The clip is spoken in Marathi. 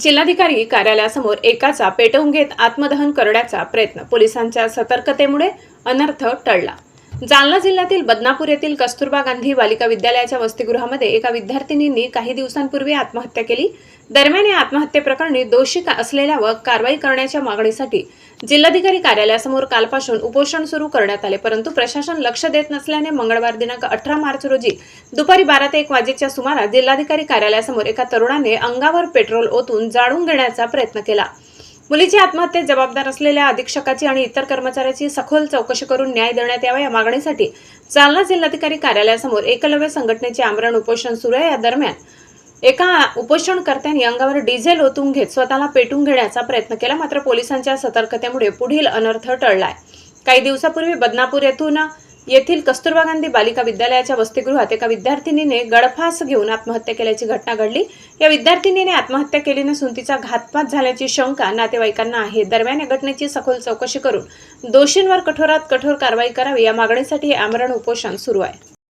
जिल्हाधिकारी कार्यालयासमोर एकाचा पेटवून घेत आत्मदहन करण्याचा प्रयत्न पोलिसांच्या सतर्कतेमुळे अनर्थ टळला. जालना जिल्ह्यातील बदनापूर येथील कस्तुरबा गांधी बालिका विद्यालयाच्या वसतिगृहामध्ये एका विद्यार्थिनींनी काही दिवसांपूर्वी आत्महत्या केली. दरम्यान या आत्महत्येप्रकरणी दोषी का- असलेल्या व कारवाई करण्याच्या मागणीसाठी जिल्हाधिकारी कार्यालयासमोर कालपासून उपोषण सुरू करण्यात आले. परंतु प्रशासन लक्ष देत नसल्याने मंगळवार दिनांक अठरा मार्च रोजी दुपारी बारा ते एक वाजेच्या सुमारास जिल्हाधिकारी कार्यालयासमोर एका तरुणाने अंगावर पेट्रोल ओतून जाळून घेण्याचा प्रयत्न केला. मुलीची आत्महत्येत जबाबदार असलेल्या अधीक्षकाची आणि इतर कर्मचाऱ्याची सखोल चौकशी करून न्याय देण्यात यावा या मागणीसाठी जालना जिल्हाधिकारी कार्यालयासमोर एकलव्य संघटनेचे आमरण उपोषण सुरू आहे. या दरम्यान एका उपोषणकर्त्यांनी अंगावर डिझेल ओतून घेत स्वतःला पेटून घेण्याचा प्रयत्न केला मात्र पोलिसांच्या सतर्कतेमुळे पुढील अनर्थ टळलाय. काही दिवसापूर्वी बदनापूर येथून येथील कस्तुरबा गांधी बालिका विद्यालयाच्या वसतिगृहात एका विद्यार्थिनीने गळफास घेऊन आत्महत्या केल्याची घटना घडली. या विद्यार्थिनीने आत्महत्या केली नसून तिचा घातपात झाल्याची शंका नातेवाईकांना आहे. दरम्यान या घटनेची सखोल चौकशी करून दोषींवर कठोरात कठोर कारवाई करावी या मागणीसाठी हे आमरण उपोषण सुरू आहे.